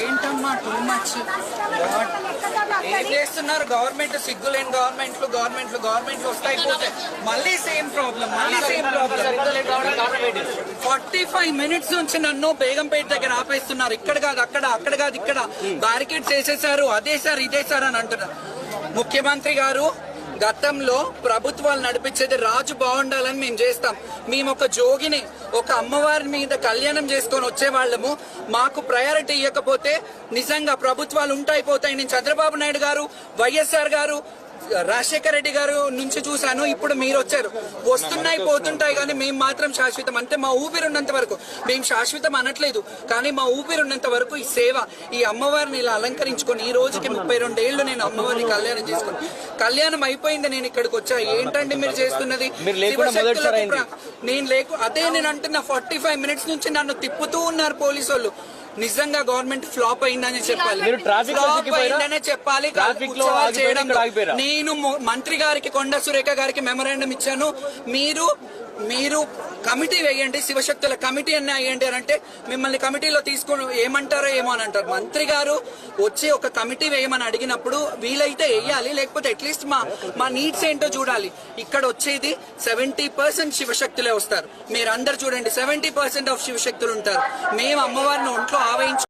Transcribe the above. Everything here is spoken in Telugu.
ఏంటమ్మా టూ మచ్ ఏం చేస్తున్నారు? గవర్నమెంట్ సిగ్గులేని గవర్నమెంట్లు గవర్నమెంట్లు గవర్నమెంట్లు వస్తాయి పోతే మళ్ళీ సేమ్ ప్రాబ్లం మళ్ళీ same problem forty five minutes నుంచి నన్ను బేగంపేట దగ్గర ఆపేస్తున్నారు. ఇక్కడ కాదు అక్కడ అక్కడ కాదు ఇక్కడ. బ్యారికేడ్స్ వేసేసారు అదే సార్ ఇదే సార్ అని అంటున్నారు. ముఖ్యమంత్రి గారు గతంలో ప్రభుత్వాలు నడిపించేది రాజు బాగుండాలని మేము చేస్తాం. మేము ఒక జోగిని ఒక అమ్మవారి మీద కళ్యాణం చేసుకొని వచ్చే వాళ్ళము మాకు ప్రయారిటీ ఇవ్వకపోతే నిజంగా ప్రభుత్వాలు ఉంటాయి పోతాయి. నేను చంద్రబాబు నాయుడు గారు వైఎస్ఆర్ గారు రాజశేఖర రెడ్డి గారు నుంచి చూశాను ఇప్పుడు మీరు వచ్చారు. వస్తున్నాయి పోతుంటాయి కానీ మేము మాత్రం శాశ్వతం. అంటే మా ఊపిరి ఉన్నంత వరకు. మేము శాశ్వతం అనట్లేదు కానీ మా ఊపిరి ఉన్నంత వరకు ఈ సేవ ఈ అమ్మవారిని ఇలా అలంకరించుకొని ఈ రోజుకి ముప్పై రెండేళ్ళు నేను అమ్మవారిని కళ్యాణం చేసుకుని కళ్యాణం అయిపోయింది నేను ఇక్కడికి వచ్చా. ఏంటండి మీరు చేస్తున్నది? నేను లేకు అదే నేను అంటున్నా ఫార్టీ ఫైవ్ మినిట్స్ నుంచి నన్ను తిప్పుతూ ఉన్నారు పోలీసు వాళ్ళు నిజంగా గవర్నమెంట్ ఫ్లాప్ అయిందని చెప్పాలి ఫ్లాప్? అయిందనే చెప్పాలి? చేయడం? నేను మంత్రి గారికి కొండ సురేఖ గారికి మెమరాండం ఇచ్చాను మీరు మీరు కమిటీ వేయండి శివశక్తుల కమిటీ అన్న వేయండి అని అంటే మిమ్మల్ని కమిటీలో తీసుకుని ఏమంటారో ఏమో అని అంటారు. మంత్రి గారు వచ్చి ఒక కమిటీ వేయమని అడిగినప్పుడు వీలైతే వేయాలి లేకపోతే అట్లీస్ట్ మా మా నీడ్స్ ఏంటో చూడాలి. ఇక్కడ వచ్చేది సెవెంటీ పర్సెంట్ శివశక్తులే వస్తారు. మీరు అందరు చూడండి సెవెంటీ పర్సెంట్ ఆఫ్ శివశక్తులు ఉంటారు. మేము అమ్మవారిని ఒంట్లో ఆవహించు